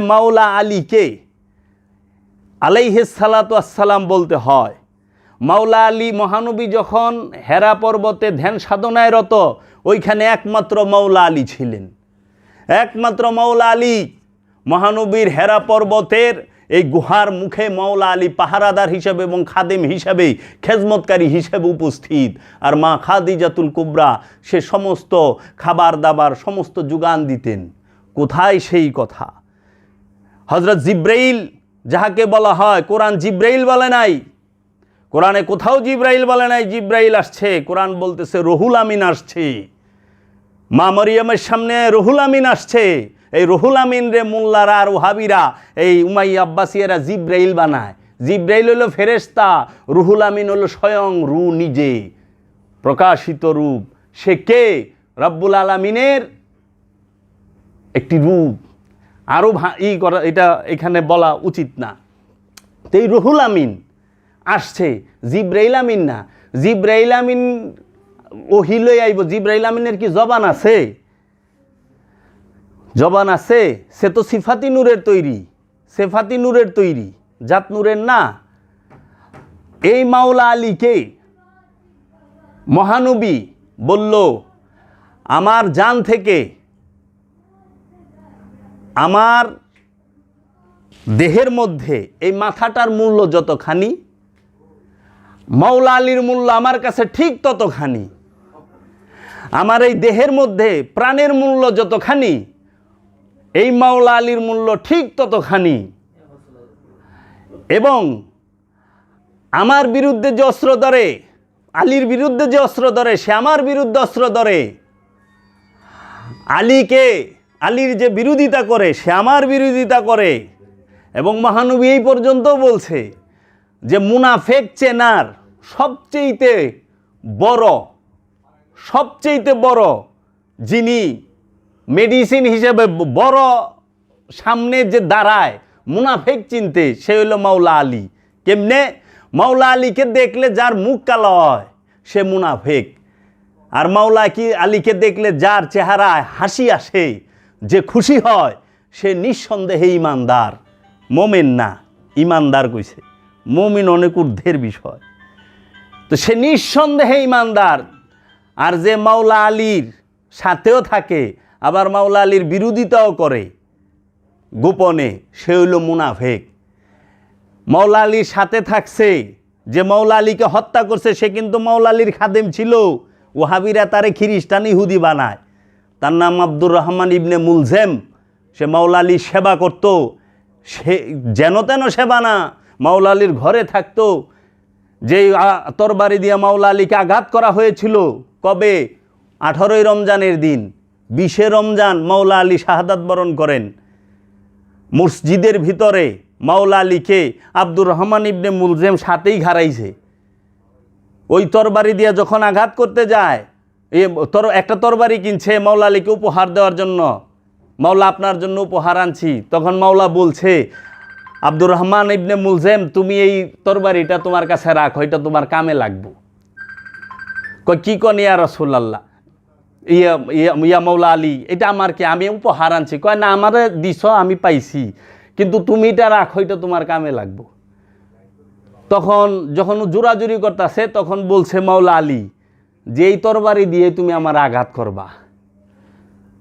মাওলা আলীকে আলাইহিস সালাতু আসসালাম বলতে হয়। মাওলা আলী মহানবী যখন হেরা পর্বতে ধ্যান সাধনায় রত, ওইখানে একমাত্র মাওলা আলী ছিলেন। একমাত্র মাওলা আলী মহানবীর হেরা পর্বতের এই গুহার মুখে মাওলা আলী পাহারাদার হিসেবে এবং খাদেম হিসাবে খেজমতকারী হিসেবে উপস্থিত। আর মা খাদিজাতুল কুবরা সে সমস্ত খাবার দাবার, সমস্ত যোগান দিতেন। কোথায় সেই কথা? হজরত জিব্রাইল যাহাকে বলা হয়, কোরআন জিব্রাইল বলে নাই। কোরআনে কোথাও জিব্রাইল বলে নাই, জিব্রাইল আসছে। কোরআন বলতেছে, রহুল আমিন আসছে। মা মরিয়মের সামনে রহুল আমিন আসছে। এই রহুল আমিন রে মোল্লারা আর ওহাবিরা, এই উমাই আব্বাসিয়ারা জিব্রাইল বানায়। জিব্রাইল হলো ফেরেস্তা রুহুল আমিন হলো স্বয়ং রু নিজে। প্রকাশিত রূপ। সে কে? রব্বুল আলমিনের একটি রূপ। আরও ই করা এটা এখানে বলা উচিত না। তো এই রুহুল আমিন আসছে, জিব্রাইল আমিন না। জিব্রাইল আমিন, ও হিলই আইব। জিব্রাইল আমিনের কি জবান আছে? জবান আছে? সে তো সিফাতি নূরের তৈরি, সেফাতি নূরের তৈরি, জাত নূরের না। এই মাওলা আলীকে মহানবী বলল, আমার জান থেকে আমার দেহের মধ্যে এই মাথাটার মূল্য যতখানি, মাওলা আলীর মূল্য আমার কাছে ঠিক ততখানি, আমার এই দেহের মধ্যে প্রাণের মূল্য যতখানি, এই মাওলা আলীর মূল্য ঠিক ততখানি। এবং আমার বিরুদ্ধে যে অস্ত্র ধরে, আলীর বিরুদ্ধে যে অস্ত্র ধরে, সে আমার বিরুদ্ধে অস্ত্র ধরে, আলীকে আলীর যে বিরোধিতা করে, সে আমার বিরোধিতা করে। এবং মহানবী এই পর্যন্ত বলছে যে, মুনাফেক চেনার সবচেয়েতে বড় সবচেয়েতে বড় যিনি মেডিসিন হিসেবে বড় সামনে যে দাঁড়ায়, মুনাফেক চিনতে, সে হইল মাওলা আলী। কেমনে? মাওলা আলীকে দেখলে যার মুখ কালো হয়, সে মুনাফেক। আর মাওলা কি আলীকে দেখলে যার চেহারায় হাসি আসে যে খুশি হয়, সে নিঃসন্দেহে ইমানদার। মোমেন না, ইমানদার কইছে। মমিন অনেক ঊর্ধ্বের বিষয়। তো সে নিঃসন্দেহে ইমানদার। আর যে মাওলা আলীর সাথেও থাকে, আবার মাওলা আলীর বিরোধিতাও করে, গোপনে সে হইল মুনাফেক। মাওলা আলীর সাথে থাকছে, যে মাওলা আলীকে হত্যা করছে, সে কিন্তু মাওলা আলীর খাদেম ছিল। ওহাবিরা তারে খ্রিস্টান ইহুদি বানায়। তার নাম আব্দুর রহমান ইবনে মুলজেম। সে মাওলা আলীর সেবা করত। সে যেন তেন সেবা না মাওলা আলীর ঘরে থাকতো। আ- তরবারি দিয়ে মাওলা আলীকে আঘাত করা হয়েছিল, কবে? আঠারোই রমজানের দিন। বিশে রমজান মাওলা আলী শাহাদাত বরণ করেন। মসজিদের ভিতরে মাওলা আলীকে আব্দুর রহমান ইবনে মুলজেম সাথেই ঘারাইছে ওই তরবারি দিয়ে যখন আঘাত করতে যায় এ তর একটা তরবারি কিনছে মাওলা আলীকে উপহার দেওয়ার জন্য। মাওলা আপনার জন্য উপহার আনছি। তখন মাওলা বলছে, আব্দুর রহমান ইবনে মুলজেম, তুমি এই তরবারিটা তোমার কাছে রাখো এটা তোমার কামে লাগবো। কি কন ইয়া রসুল্লাহ ইয়া ইয়া ইয়া মৌলা আলী, এটা আমার কি? আমি উপহার আনছি। কয়, না, আমারে দিছ, আমি পাইছি। কিন্তু তুমি এটা রাখো এটা তোমার কামে লাগবো। তখন যখন জোরাজুরি করতেছে, তখন বলছে মাওলা আলী যে এই তরবারি দিয়ে তুমি আমার আঘাত করবা।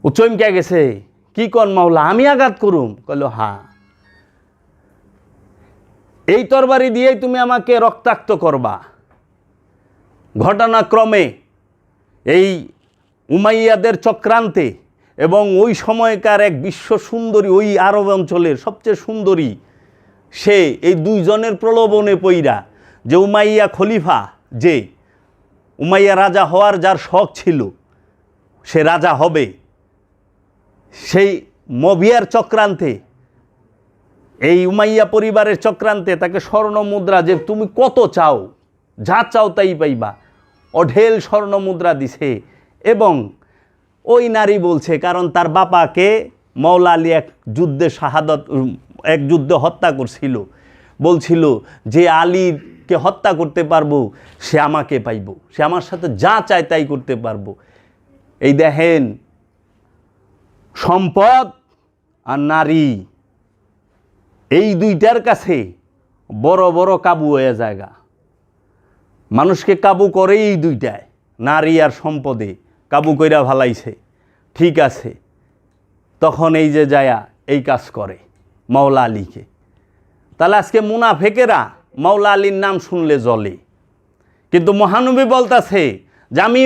ও চমকে গেছে, কি কন মাওলা, আমি আঘাত করুম? কইল হ্যাঁ এই তরবারি দিয়েই তুমি আমাকে রক্তাক্ত করবা। ঘটনাক্রমে এই উমাইয়াদের চক্রান্তে এবং ওই সময়কার এক বিশ্ব সুন্দরী ওই আরব অঞ্চলের সবচেয়ে সুন্দরী, সে এই দুইজনের প্রলোভনে পইরা যে উমাইয়া খলিফা, যে উমাইয়া রাজা হওয়ার যার শখ ছিল, সে রাজা হবে। সেই মবিয়ার চক্রান্তে, এই উমাইয়া পরিবারের চক্রান্তে তাকে স্বর্ণ মুদ্রা যে তুমি কত চাও, যা চাও তাই পাইবা। অঢেল স্বর্ণ মুদ্রা দিছে এবং ওই নারী বলছে, কারণ তার বাপাকে মৌলা আলী এক যুদ্ধে শাহাদত, এক যুদ্ধে হত্যা করছিল। বলছিল যে আলীকে হত্যা করতে পারব, সে আমাকে পাইব। সে আমার সাথে যা চায় তাই করতে পারব। এই দেখেন, সম্পদ আর নারী, এই দুইটার কাছে বড় বড় কাবু হয়ে জায়গা। মানুষকে কাবু করে এই দুইটায়, নারী আর সম্পদে কাবু কইরা ভালাইছে। ঠিক আছে, তখন এই যে যায়া এই কাজ করে, মাওলা আলীকে। তাহলে আজকে মুনাফেকেরা মাওলা আলীর নাম শুনলে জলে। কিন্তু মহানবী বলতাছে যে আমি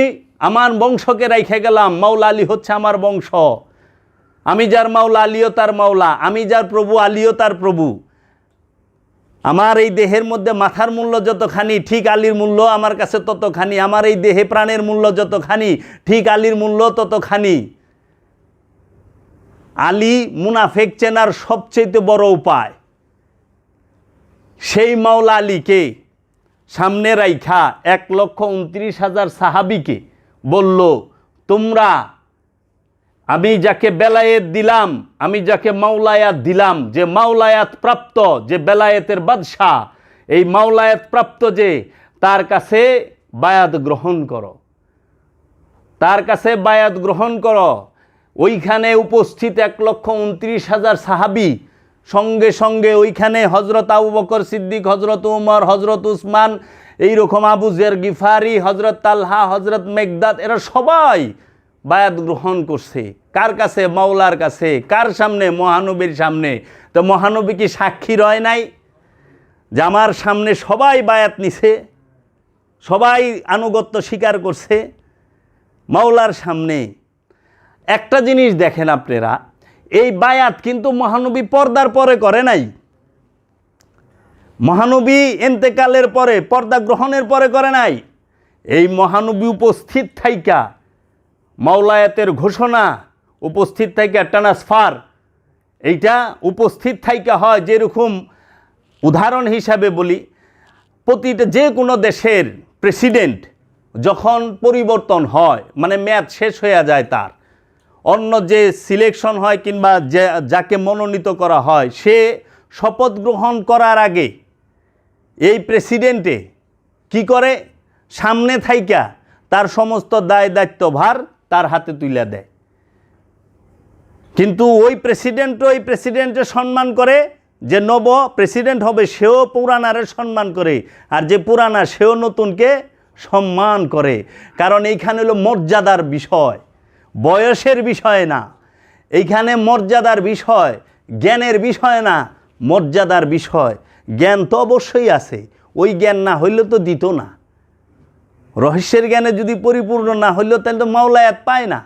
আমার বংশকে রাইখে গেলাম মাওলা আলী হচ্ছে আমার বংশ। আমি যার মাওলা আলীও তার মাওলা আমি যার প্রভু আলীও তার প্রভু। আমার এই দেহের মধ্যে মাথার মূল্য যতখানি, ঠিক আলীর মূল্য আমার কাছে ততখানি, আমার এই দেহে প্রাণের মূল্য যতখানি, ঠিক আলীর মূল্য ততখানি। আলী মুনাফেক চেনার সবচেয়ে বড় উপায়। সেই মাওলা আলীকে সামনে রাইখা এক লক্ষ উনত্রিশ হাজার সাহাবিকে বলল, তোমরা, আমি যাকে বেলায়েত দিলাম, আমি যাকে মাওলায়াত দিলাম, যে মাওলায়াত প্রাপ্ত, যে বেলায়েতের বাদশাহ, এই মাওলায়াত প্রাপ্ত যে, তার কাছে বায়াত গ্রহণ করো। তার কাছে বায়াত গ্রহণ করো। ওইখানে উপস্থিত এক লক্ষ উনত্রিশ হাজার সাহাবি সঙ্গে সঙ্গে ওইখানে হজরত আবু বকর সিদ্দিক হজরত উমর হজরত উসমান, এইরকম আবু জের গিফারি হজরত তালহা হজরত মেঘদাদ, এরা সবাই বায়াত গ্রহণ করছে। কার কাছে? মাওলার কাছে। কার সামনে? মহানবীর সামনে। তো মহানবী কি সাক্ষী রয় নাই? জামার সামনে সবাই বায়াত নিছে, সবাই আনুগত্য স্বীকার করছে, মাওলার সামনে। একটা জিনিস দেখেন আপনারা এই বায়াত কিন্তু মহানবী পর্দার পরে করে নাই। মহানবী এন্তেকালের পরে, পর্দা গ্রহণের পরে করে নাই। এই মহানবী উপস্থিত থাইকা, মাওলায়াতের ঘোষণা, উপস্থিত থাইকা ট্রান্সফার, এইটা উপস্থিত থাইকা হয় যেরকম উদাহরণ হিসাবে বলি, প্রতিটা যে কোনো দেশের প্রেসিডেন্ট যখন পরিবর্তন হয় মানে মেয়াদ শেষ হয়ে যায় তার অন্য যে সিলেকশন হয় কিংবা যাকে মনোনীত করা হয়, সে শপথ গ্রহণ করার আগে এই প্রেসিডেন্টে কি করে? সামনে থাইকা তার সমস্ত দায় দায়িত্বভার তার হাতে তুলে দেয়। কিন্তু ওই প্রেসিডেন্ট ওই প্রেসিডেন্টের সম্মান করে যে নব প্রেসিডেন্ট হবে, সেও পুরানারে সম্মান করে আর যে পুরানা, সেও নতুনকে সম্মান করে। কারণ এইখানে হলো মর্যাদার বিষয়। বয়সের বিষয় না। এইখানে মর্যাদার বিষয়, জ্ঞানের বিষয় না, মর্যাদার বিষয়। জ্ঞান তো অবশ্যই আছে, ওই জ্ঞান না হইলে তো দিত না। রহস্যের জ্ঞানে যদি পরিপূর্ণ না হইল, তাহলে তো মাওলায়াত পায় না।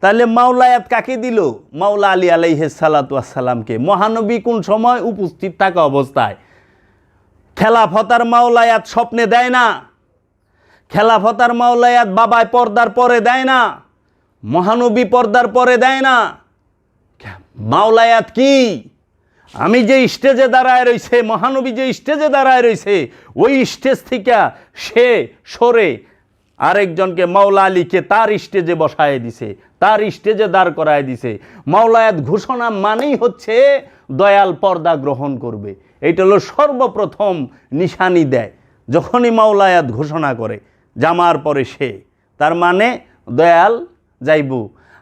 তাহলে মাওলায়াত কাকে দিল? মাওলা আলী আলাইহে সালাতামকে মহানবী কোন সময় উপস্থিত থাকা অবস্থায়? খেলাফতার মাওলায়াত স্বপ্নে দেয় না। খেলাফতার মাওলায়াত বাবায় পর্দার পরে দেয় না। মহানবী পর্দার পরে দেয় না। মাওলায়াত কি? আমি যে স্টেজে দাঁড়ায় রয়েছে মহানবী যে স্টেজে দাঁড়ায় রয়েছে ওই স্টেজ থেকে সে সরে আরেকজনকে মাওলা আলীকে তার স্টেজে বসায় দিছে, তার স্টেজে দাঁড় করায় দিছে। মাওলায়াত ঘোষণা মানেই হচ্ছে দয়াল পর্দা গ্রহণ করবে। এটা হলো সর্বপ্রথম নিশানি দেয়, যখনই মাওলায়াত ঘোষণা করে, জামার পরে সে। তার মানে দয়াল যাইব।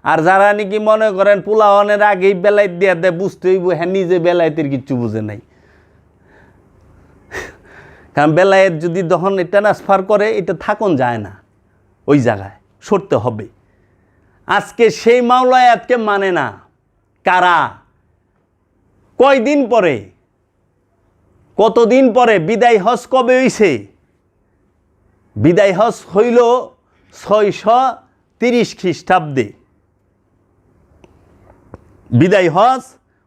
আর যারা নাকি মনে করেন পোলাওয়ানের আগেই বেলাইত দিয়ে দেয়, বুঝতে হইব হ্যাঁ নিজে বেলায়েতের কিচ্ছু বুঝে নাই। কারণ বেলায়েত যদি তখন ট্রান্সফার করে, এটা থাকুন যায় না ওই জায়গায়, সরতে হবে। আজকে সেই মাওলায়াতকে মানে না। কারা? কয়দিন পরে? কতদিন পরে? বিদায় হজ কবে হইছে? বিদায় হজ হইল ছয়শো তিরিশ খ্রিস্টাব্দে বিদায় হজ,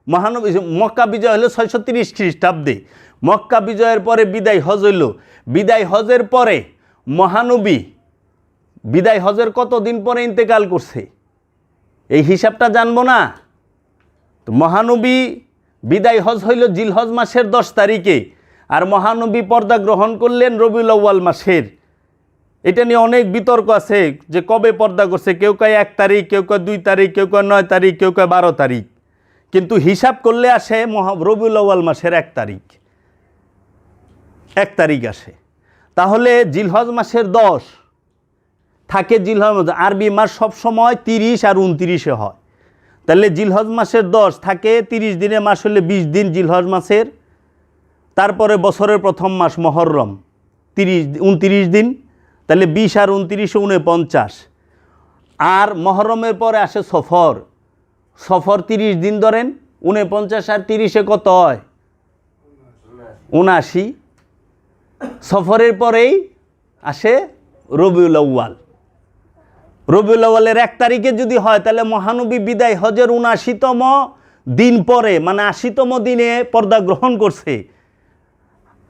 মহানবী মক্কা বিজয় হলো ছয়শো তিরিশ খ্রিস্টাব্দে। মক্কা বিজয়ের পরে বিদায় হজ হইল। বিদায় হজের পরে মহানবী বিদায় হজের কতদিন পরে ইন্তেকাল করছে? এই হিসাবটা জানব না। তো মহানবী বিদায় হজ হইল জিলহজ মাসের দশ তারিখে, আর মহানবী পর্দা গ্রহণ করলেন রবিউল আউ্য়াল মাসের। এটা নিয়ে অনেক বিতর্ক আছে যে কবে পর্দা করছে, কেউ কয় এক তারিখ, কেউ কয় দুই তারিখ, কেউ কয় নয় তারিখ, কেউ কয় বারো তারিখ। কিন্তু হিসাব করলে আসে মহা রবিউল আউ্য়াল মাসের এক তারিখ। এক তারিখ আসে। তাহলে জিলহজ মাসের দশ থাকে জিলহজ। আরবি মাস সবসময় তিরিশ আর উনতিরিশে হয়। তাহলে জিলহজ মাসের দশ থাকে, তিরিশ দিনের মাস হলে বিশ দিন জিলহজ মাসের। তারপরে বছরের প্রথম মাস মহরম, তিরিশ, উনতিরিশ দিন। তাহলে বিশ আর উনতিরিশে উনপঞ্চাশ আর মহরমের পরে আসে সফর। সফর তিরিশ দিন ধরেন উনপঞ্চাশ আর তিরিশে কত হয়? উনাশি। সফরের পরেই আসে রবিউল আউ্য়াল। রবিউল আউ্য়ালের এক তারিখে যদি হয়, তাহলে মহানবী বিদায় হজের উনাশিতম দিন পরে মানে আশিতম দিনে পর্দা গ্রহণ করছে।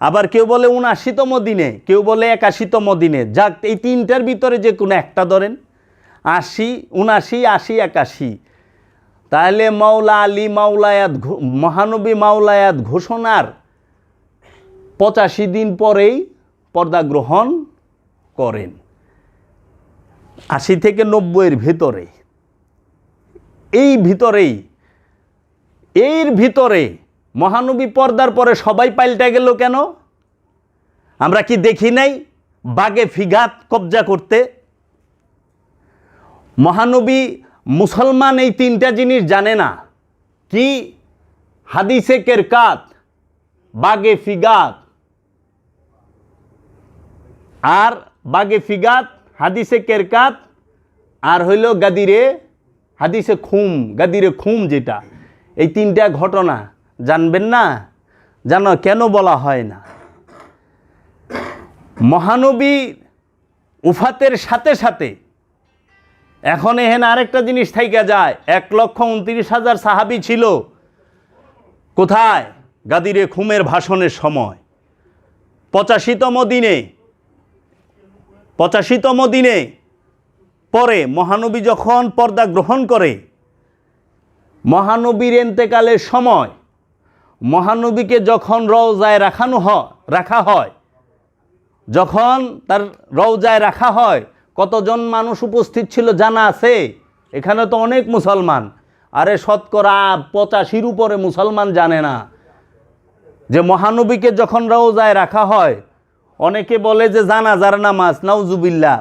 আবার কেউ বলে উনআশিতম দিনে, কেউ বলে একাশিতম দিনে। যাক, এই তিনটার ভিতরে যে কোনো একটা ধরেন। আশি উনাশি আশি, একাশি। তাহলে মাওলা আলী মাওলায়াত মহানবী মাওলায়াত ঘোষণার পঁচাশি দিন পরেই পর্দা গ্রহণ করেন। আশি থেকে নব্বইয়ের ভিতরে। এই ভিতরেই, এর ভিতরে মহানবী পর্দার পরে সবাই পাল্টে গেল কেন? আমরা কি দেখি নাই বাগে ফিগাত কবজা করতে? মহানবী মুসলমান এই তিনটা জিনিস জানে না। কি? হাদিসে কেরকাত বাগে ফিগাত আর বাগে ফিগাত হাদিসে কেরকাত, আর হইল গাদিরে, হাদিসে খুম, গাদিরে খুম যেটা। এই তিনটা ঘটনা জানবেন না? জানো কেন বলা হয় না? মহানবী উফাতের সাথে সাথে এখন এহেন আরেকটা জিনিস থাইকা যায়। এক লক্ষ উনত্রিশ হাজার সাহাবি ছিল। কোথায়? গাদিরে খুমের ভাষণের সময়। পঁচাশিতম দিনে পঁচাশিতম দিনে পরে মহানবী যখন পর্দা গ্রহণ করে, মহানবীর এন্তেকালের সময় মহানবীকে যখন রওজায় রাখানো হয় রাখা হয়, যখন তার রওজায় রাখা হয়, কতজন মানুষ উপস্থিত ছিল জানা আছে? এখানে তো অনেক মুসলমান। আরে শতকরা পঁচাশির উপরে মুসলমান জানে না। যে মহানবীকে যখন রওজায় রাখা হয়, অনেকে বলে যে জানাজার নামাজ নাউজুবিল্লা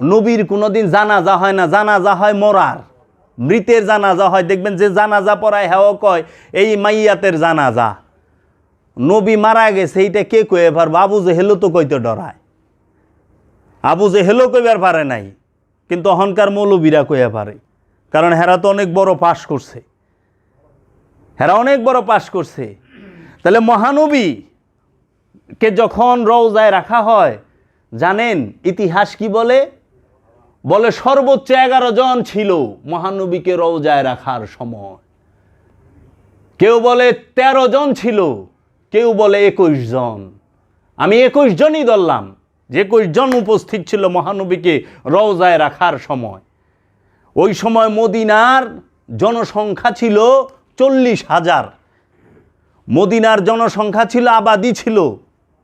নবীর কোনোদিন জানাজা হয় না, জানাজা হয় মরার। মৃতের জানাজা হয়। দেখবেন যে জানাজা পড়ায় হ্যাঁ কয়, এই মাইয়াতের জানাজা। নবী মারা গেছে, এইটা কে কয়ে? পারব আবু জেহেলও তো কইতে ডরায়। আবু জেহেলও কইবার পারে নাই, কিন্তু অহংকার মৌলবীরা কইয়া পারে। কারণ হেরা তো অনেক বড় পাশ করছে। হেরা অনেক বড় পাশ করছে। তাহলে মহানবী কে যখন রওজায় রাখা হয়, জানেন ইতিহাস কি বলে? বলে সর্বোচ্চ এগারো জন ছিল মহানবীকে রওজায় রাখার সময়। কেউ বলে ১৩ জন ছিল, কেউ বলে একুশ জন। আমি একুশ জনই ধরলাম, যে একুশ জন উপস্থিত ছিল মহানবীকে রওজায় রাখার সময়। ওই সময় মদিনার জনসংখ্যা ছিল চল্লিশ হাজার। মদিনার জনসংখ্যা ছিল আবাদি ছিল,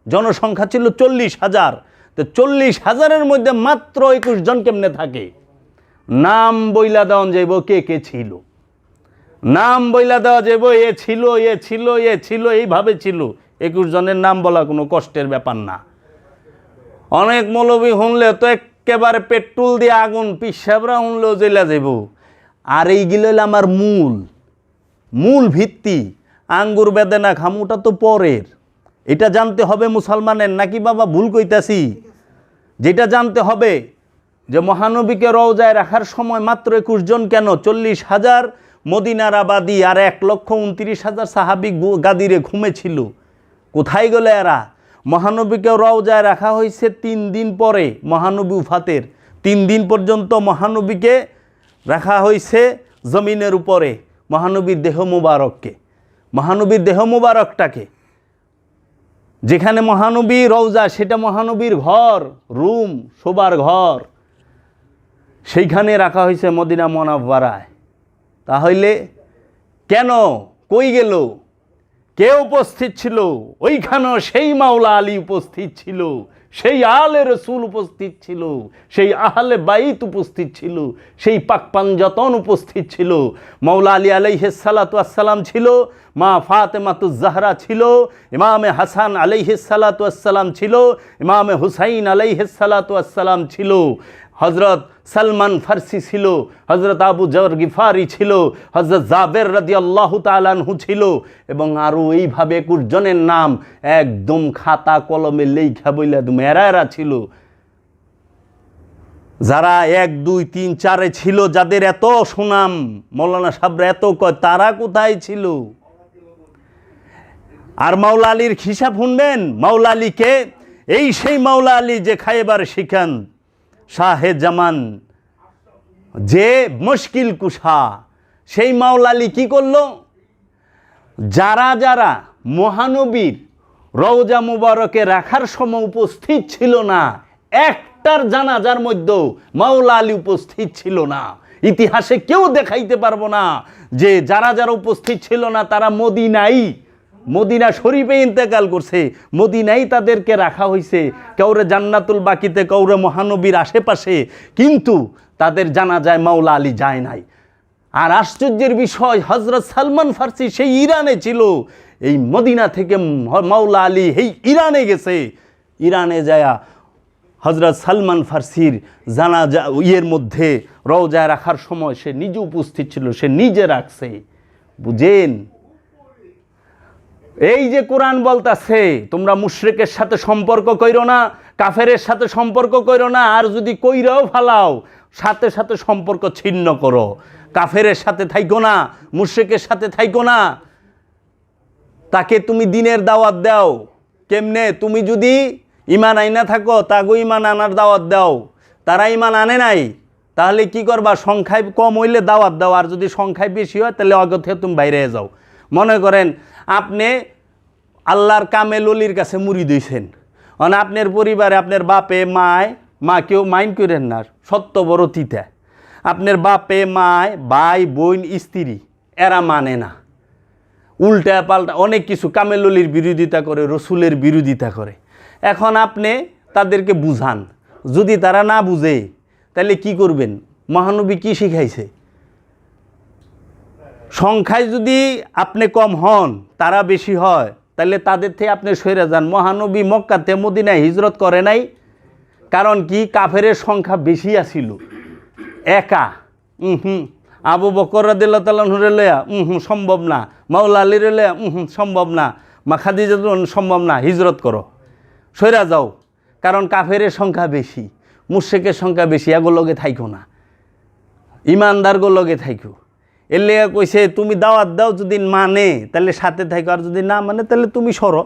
জনসংখ্যা ছিল চল্লিশ হাজার। তো চল্লিশ হাজারের মধ্যে মাত্র একুশ জন কেমনে থাকে? নাম বইলা দেওয়ান যাইব কে কে ছিল। নাম বইলা দেওয়া যাইব, এ ছিল এ ছিল এ ছিল, এইভাবে ছিল। একুশ জনের নাম বলা কোনো কষ্টের ব্যাপার না। অনেক মৌলবী শুনলে তো একেবারে পেট্রোল দিয়ে আগুন পিসাবরা শুনলেও জেলা যাব আর এইগুলো আমার মূল। মূল ভিত্তি। আঙ্গুর বেদেনা খামুটা তো পরের। এটা জানতে হবে মুসলমানের, নাকি বাবা ভুল কইতাছি? যেটা জানতে হবে যে মহানবীকে রওজায় রাখার সময় মাত্র একুশ জন কেন? চল্লিশ হাজার মদিনার আবাদি আর এক লক্ষ উনত্রিশ হাজার সাহাবি গাদিরে ঘুমেছিল। কোথায় গেলে এরা? মহানবীকে রওজায় রাখা হয়েছে তিন দিন পরে মহানবী উফাতের। তিন দিন পর্যন্ত মহানবীকে রাখা হয়েছে জমিনের উপরে। মহানবীর দেহ মুবারককে। মহানবীর দেহ মুবারকটাকে। যেখানে মহানবী রওজা, সেটা মহানবীর ঘর, রুম, শোবার ঘর। সেইখানে রাখা হয়েছে মদিনা মনাব্বারায় তাহলে কেন? কই গেল? কে উপস্থিত ছিল? ওইখানেও সেই মাওলা আলী উপস্থিত ছিল। সেই আহলে রসুল উপস্থিত ছিল, সেই আহলে বাইত উপস্থিত ছিল, সেই পাকপান যতন উপস্থিত ছিল। মৌলা আলী আলাইহিসালাতাম ছিল, মা ফাতেমাতু জাহরা ছিল, ইমামে হাসান আলাইহিসালাতাম ছিল, ইমামে হুসাইন আলাইহিসালাতাম ছিল। হজরত সালমান ফার্সি ছিল হজরত আবু জর গিফারি ছিল হজরত জাবের রাদি আল্লাহ তালানহু ছিল এবং আরও এইভাবে একুশ নাম একদম খাতা কলমে লেখা বইলা এরা এরা ছিল। যারা এক, দুই, তিন, চারে ছিল, যাদের এত সুনাম, মৌলানা সাবরা এত কয়, তারা কোথায় ছিল? আর মাওলা আলীর হিসাব শুনবেন, মাওলা আলীকে, এই সেই মাওলা আলী যে খাইবার শিখান শাহে জামান। যে মুশকিল কুশা, সেই মাওলালি কি করল? যারা যারা মহানবীর রওজা মুবারকে রাখার সময় উপস্থিত ছিল না, একটার জানাজার মধ্যেও মাওলা আলী উপস্থিত ছিল না। ইতিহাসে কেউ দেখাইতে পারব না যে যারা যারা উপস্থিত ছিল না, তারা মদিনাই মদিনা শরীফে ইন্তেকাল করছে। মদিনাই তাদেরকে রাখা হয়েছে কাউরে জান্নাতুল বাকিতে, কাউরে মহানবীর আশেপাশে। কিন্তু তাদের জানা যায় মাওলা আলী যায় নাই। আর আশ্চর্যের বিষয় হজরত সালমান ফার্সি সেই ইরানে ছিল। এই মদিনা থেকে মাওলা আলী এই ইরানে গেছে। ইরানে যায়া হজরত সালমান ফার্সির জানাজা, ইয়ের মধ্যে রওজায় রাখার সময় সে নিজে উপস্থিত ছিল, সে নিজে রাখছে। বুঝেন? এই যে কোরআন বলতাছে, তোমরা মুশরিকের সাথে সম্পর্ক কইরো না, কাফেরের সাথে সম্পর্ক কইরো না, আর যদি কইরাও ফালাও, সাথে সাথে সম্পর্ক ছিন্ন করো। কাফেরের সাথে থাইকো না, মুশরিকের সাথে থাইকো না। তাকে তুমি দিনের দাওয়াত দাও। কেমনে? তুমি যদি ইমান আইনা থাকো, তাগো ইমান আনার দাওয়াত দাও। তারা ইমান আনে নাই, তাহলে কি করবা? সংখ্যায় কম হইলে দাওয়াত দাও, আর যদি সংখ্যায় বেশি হয়, তাহলে অগত থেকে তুমি বাইরে যাও। মনে করেন আপনি আল্লাহর কামে ললির কাছে মুড়ি দিয়েছেন। মানে আপনার পরিবারে আপনার বাপে, মায়, মা কেউ মাইন করেন না, সত্য বড় তিতা। আপনার বাপে, মায়, ভাই, বোন, স্ত্রী, এরা মানে না। উল্টা পাল্টা অনেক কিছু কামেললির বিরোধিতা করে, রসুলের বিরোধিতা করে। এখন আপনি তাদেরকে বুঝান। যদি তারা না বুঝে, তাহলে কি করবেন? মহানবী কি শিখাইছে? সংখ্যায় যদি আপনি কম হন, তারা বেশি হয়, তাহলে তাদের থেকে আপনি সরে যান। মহানবী মক্কাতে মদিনায় হিজরত করে নাই, কারণ কি? কাফেরের সংখ্যা বেশি আছিল। একা। হুম। আবু বকর রাদিল্লা তালুরে লয়া হুম, সম্ভব না। মাওলা আলীর লয়া হুম, সম্ভব না। মা খাদিজা সম্ভব না। হিজরত করো। সইরা যাও। কারণ কাফেরের সংখ্যা বেশি মুর্শেকের সংখ্যা বেশি এগুলোকে থাইকো না। ইমানদারগো লগে থাইকো। এর লেগে কইছে, তুমি দাওয়াত দাও যদি মানে তাহলে সাথে থাকো আর যদি না মানে তাহলে তুমি সরো।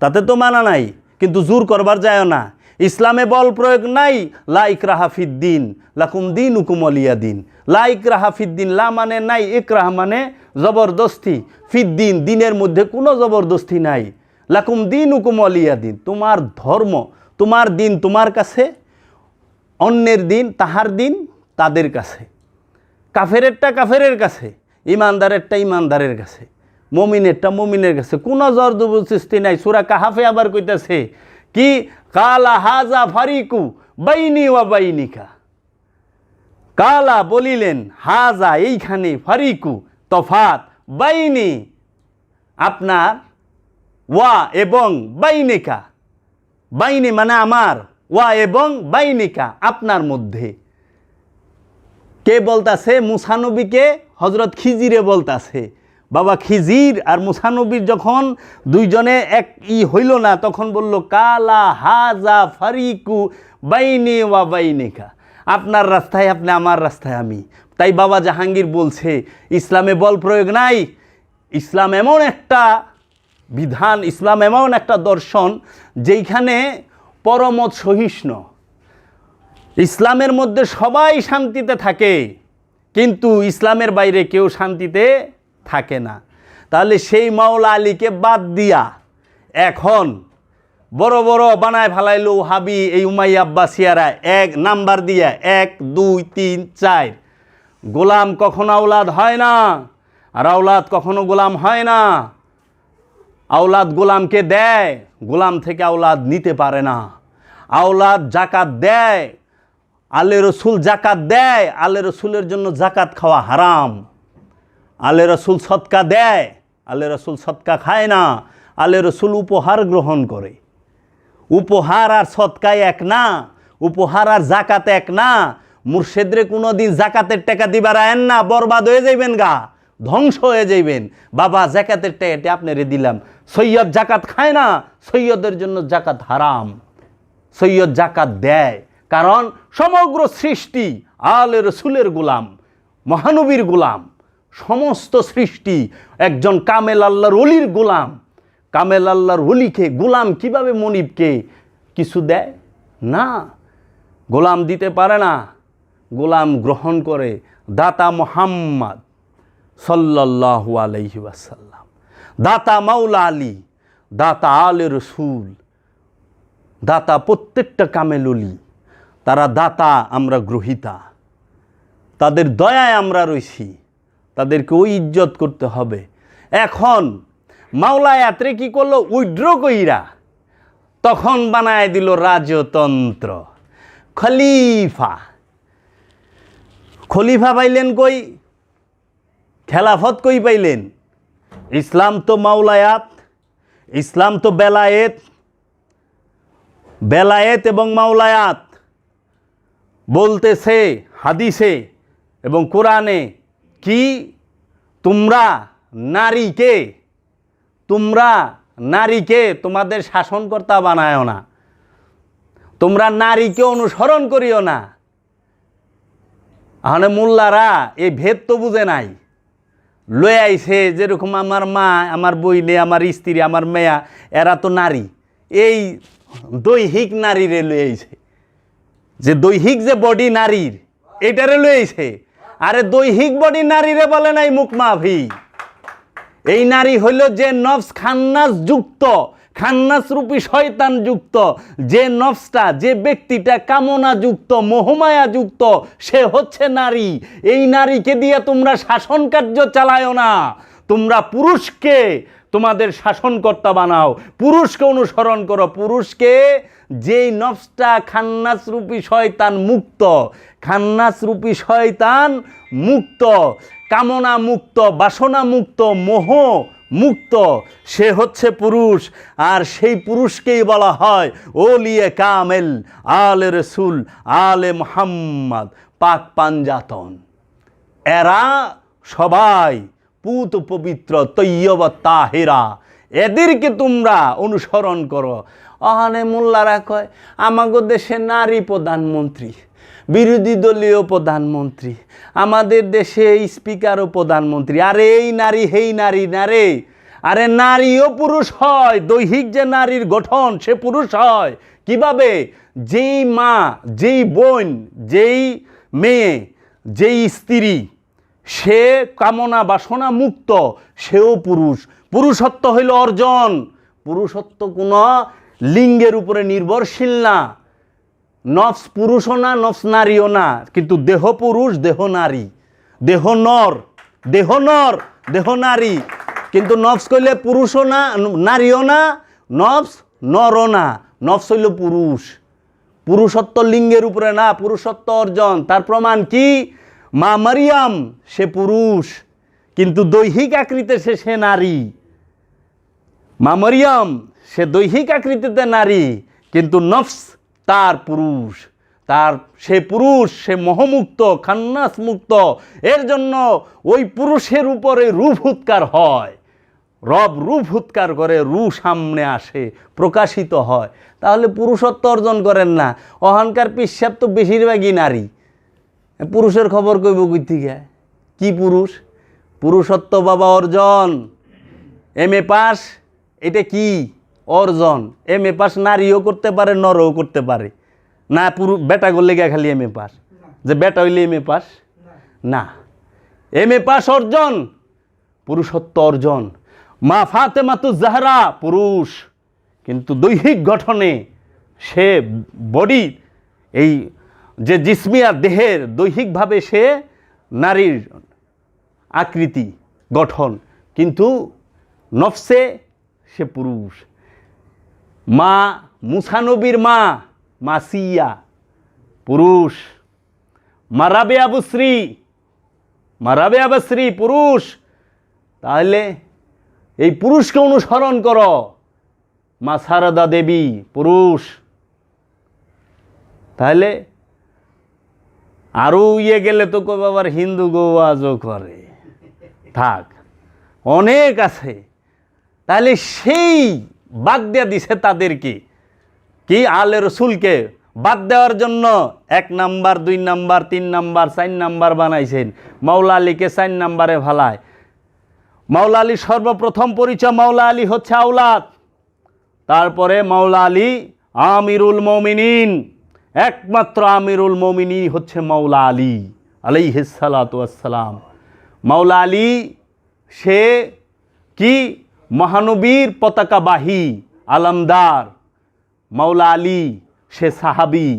তাতে তো মানা নাই, কিন্তু জোর করবার যায় না। ইসলামে বল প্রয়োগ নাই লাইক রাহাফিদ্দিন লাকুম দিন উকুম অলিয়া দিন। লাইক রাহাফিদ্দিন লা মানে নাই, ইকরাহ মানে জবরদস্তি। ফিদ্দিন দিনের মধ্যে কোনো জবরদস্তি নাই। লাকুম দিন উকুম অলিয়া দিন, তোমার ধর্ম, তোমার দিন তোমার কাছে। অন্যের দিন তাহার দিন তাদের কাছে। কাফেরেরটা কাফেরের কাছে, ইমানদারেরটা ইমানদারের কাছে, মমিনেরটা মমিনের কাছে। কোনো জর্দবস্তি নাই, সুরা কাহাফে আবার কইতাছে কি, কালা হাজা ফারিকু বাইনি ওয়া বাইনিকা। কালা বলিলেন, হাজা এইখানে ফারিকু, তফাত বাইনি, আপনার ওয়া এবং বাইনিকা। বাইনি মানে আমার, ওয়া এবং বাইনিকা, আপনার মধ্যে। কে বলতাছে? মুসানবীকে হজরত খিজিরে বলতাছে। বাবা খিজির আর মুসানবীর যখন দুইজনে এক ই হইল না, তখন বলল, কালা হাজা ফারিকু বাইনে ওয়া বাইনিকা। আপনার রাস্তায় আপনি, আমার রাস্তায় আমি। তাই বাবা জাহাঙ্গীর বলছে, ইসলামে বল প্রয়োগ নাই। ইসলাম এমন একটা বিধান, ইসলাম এমন একটা দর্শন, যেইখানে পরমত সহিষ্ণু ইসলামের মধ্যে সবাই শান্তিতে থাকে, কিন্তু ইসলামের বাইরে কেউ শান্তিতে থাকে না। তাহলে সেই মাওলা আলীকে বাদ দিয়া এখন বড় বড় বানায় ফেলাইলো হাবি এই উমাই আব্বাসিয়ারা এক নাম্বার দিয়া, এক, দুই, তিন, চার। গোলাম কখনো আওলাদ হয় না, আর আওলাদ কখনো গোলাম হয় না। আওলাদ গোলামকে দেয়, গোলাম থেকে আওলাদ নিতে পারে না। আওলাদ জাকাত দেয় আলে রসুল জাকাত দেয় আলে রসুলের জন্য জাকাত খাওয়া হারাম। আলে রসুল সৎকা দেয় আলে রসুল সৎকা খায় না। আলে রসুল উপহার গ্রহণ করে। উপহার আর সৎকায় এক না, উপহার আর জাকাত এক না। মুর্শেদরে কোনো দিন জাকাতের টাকা দিবার আয়েন না, বরবাদ হয়ে যাইবেন গা, ধ্বংস হয়ে যাইবেন। বাবা, জাকাতের টাকাটি আপনারে দিলাম। সৈয়দ জাকাত খায় না, সৈয়দের জন্য জাকাত হারাম। সৈয়দ জাকাত দেয়। কারণ সমগ্র সৃষ্টি আলে রসুলের গোলাম, মহানবীর গোলাম, সমস্ত সৃষ্টি একজন কামেল আল্লাহর অলির গোলাম। কামেল আল্লাহর অলিকে গোলাম কীভাবে মনিবকে কিছু দেয়? না, গোলাম দিতে পারে না। গোলাম গ্রহণ করে দাতা মোহাম্মদ সাল্লাল্লাহু আলাইহি ওয়াসাল্লাম, দাতা মাওলা আলী, দাতা আলে রসুল, দাতা প্রত্যেকটা কামেললি তারা দাতা, আমরা গ্রহিতা। তাদের দয়ায় আমরা রইছি। তাদেরকে ওই ইজ্জত করতে হবে। এখন মাওলা ইয়াত্রে কি করল? উইড্র কইরা তখন বানায় দিল রাজতন্ত্র। খলিফা। খলিফা পাইলেন কই? খেলাফত কই পাইলেন? ইসলাম তো মাওলায়াত, ইসলাম তো বেলায়েত। বেলায়েত এবং মাওলায়াত। বলতেছে হাদিসে এবং কোরআনে কি? তোমরা নারীকে তোমরা নারীকে তোমাদের শাসনকর্তা বানায় না। তোমরা নারীকে অনুসরণ করিও না। আহনে মোল্লারা এই ভেদ তো বুঝে নাই। লয়ে আইছে যেরকম আমার মা, আমার বইনে আমার স্ত্রী, আমার মেয়া, এরা তো নারী। এই দৈহিক নারীরে লয়ে আইছে। যে দৈহিক যে বডি নারীর, এটারে লয়ে আইছে। আরে দৈহিক বডি নারীরে বলে নাই মুখ মাভি এই নারী হইল যে নফস খান্নাস যুক্ত, খান্নাস রূপী শয়তান যুক্ত। যে নফসটা, যে ব্যক্তিটা কামনা যুক্ত, মোহমায়া যুক্ত, সে হচ্ছে নারী। এই নারীকে দিয়ে তোমরা শাসন কার্য চালায় না। তোমরা পুরুষকে তোমাদের শাসনকর্তা বানাও, পুরুষকে অনুসরণ করো। পুরুষকে যেই নফসটা খান্নাস রূপী শয়তান মুক্ত খান্নাস রূপী শয়তান মুক্ত, কামনা মুক্ত, বাসনা মুক্ত, মোহ মুক্ত, সে হচ্ছে পুরুষ। আর সেই পুরুষকেই বলা হয় ওলিয়ে কামেল, আলে রসুল, আলে মোহাম্মদ, পাক পাঞ্জাতন এরা সবাই পুত পবিত্র তৈয়ব তাহেরা। এদেরকে তোমরা অনুসরণ করো। আহানে মোল্লারা কয়, আমাগো দেশে নারী প্রধানমন্ত্রী, বিরোধী দলীয় প্রধানমন্ত্রী, আমাদের দেশে স্পিকারও প্রধানমন্ত্রী। আরে এই নারী, হেই নারী না রে। আরে নারীও পুরুষ হয়, দৈহিক যে নারীর গঠন সে পুরুষ হয়। কীভাবে? যেই মা, যেই বোন, যেই মেয়ে, যেই স্ত্রী সে কামনা বাসনা মুক্ত, সেও পুরুষ। পুরুষত্ব হইল অর্জন। পুরুষত্ব কোনো লিঙ্গের উপরে নির্ভরশীল না। নফস পুরুষও না, নফস নারীও না। কিন্তু দেহ পুরুষ, দেহ নারী। দেহ নর দেহ নর, দেহ নারী। কিন্তু নফস কইলে পুরুষও না, নারীও না, নফস নরও না। নফস হইল পুরুষ। পুরুষত্ব লিঙ্গের উপরে না, পুরুষত্ব অর্জন। তার প্রমাণ কি? মা মারিয়াম, সে পুরুষ, কিন্তু দৈহিক আকৃতিতে সে সে নারী। মা মরিয়ম, সে দৈহিক আকৃতিতে নারী, কিন্তু নফস তার পুরুষ। তার সে পুরুষ, সে মোহমুক্ত, খান্নাস মুক্ত, এর জন্য ওই পুরুষের উপরে রূপ উৎকার হয়। রব রূপ উৎকার করে রু সামনে আসে, প্রকাশিত হয়। তাহলে পুরুষত্ব অর্জন করেন না। অহংকার, পিসাব তো বেশিরভাগই নারী। পুরুষের খবর কইব কই থেকে কি পুরুষ? পুরুষত্ব বাবা অর্জন। এম এ পাস, এটা কি? অর্জন। এম এ পাস, নারীও করতে পারে, নরও করতে পারে। না, পুরু বেটা করলে গা খালি এম এ পাস। যে বেটা হইলে এম এ পাস? না। এম এ পাস অর্জন, পুরুষত্ব অর্জন। মা ফাতেমাতু জাহরা, পুরুষ। কিন্তু দৈহিক গঠনে সে বডি, এই যে জিসমিয়া দেহের দৈহিকভাবে সে নারীর আকৃতি, গঠন, কিন্তু নফসে সে পুরুষ। মা মুসানবীর মা মাসিয়া পুরুষ। মারাবে আবুশ্রী মারাবে আবশ্রী পুরুষ। তাহলে এই পুরুষকে অনুসরণ কর। মা সারদা দেবী পুরুষ। তাহলে আরও ইয়ে গেলে তো কবে আবার হিন্দু গোয়াজও করে? থাক, অনেক আছে। তাহলে সেই বাদ দিয়ে দিছে তাদেরকে কি? আলে রসুলকে বাদ দেওয়ার জন্য এক নাম্বার, দুই নাম্বার, তিন নাম্বার, চার নাম্বার বানাইছেন? মাওলা আলীকে চার নাম্বারে ভালায় মাওলা আলী সর্বপ্রথম পরিচয় মাওলা আলী হচ্ছে আওলাদ। তারপরে মাওলা আলী আমিরুল মমিনিন। একমাত্র আমিরুল মমিনী হচ্ছে মাওলা আলী আলাইহিসালাতাম মাওলা আলী, সে কি মহানবীর পতাকাবাহী, আলমদার। মাওলা আলী, সে সাহাবি।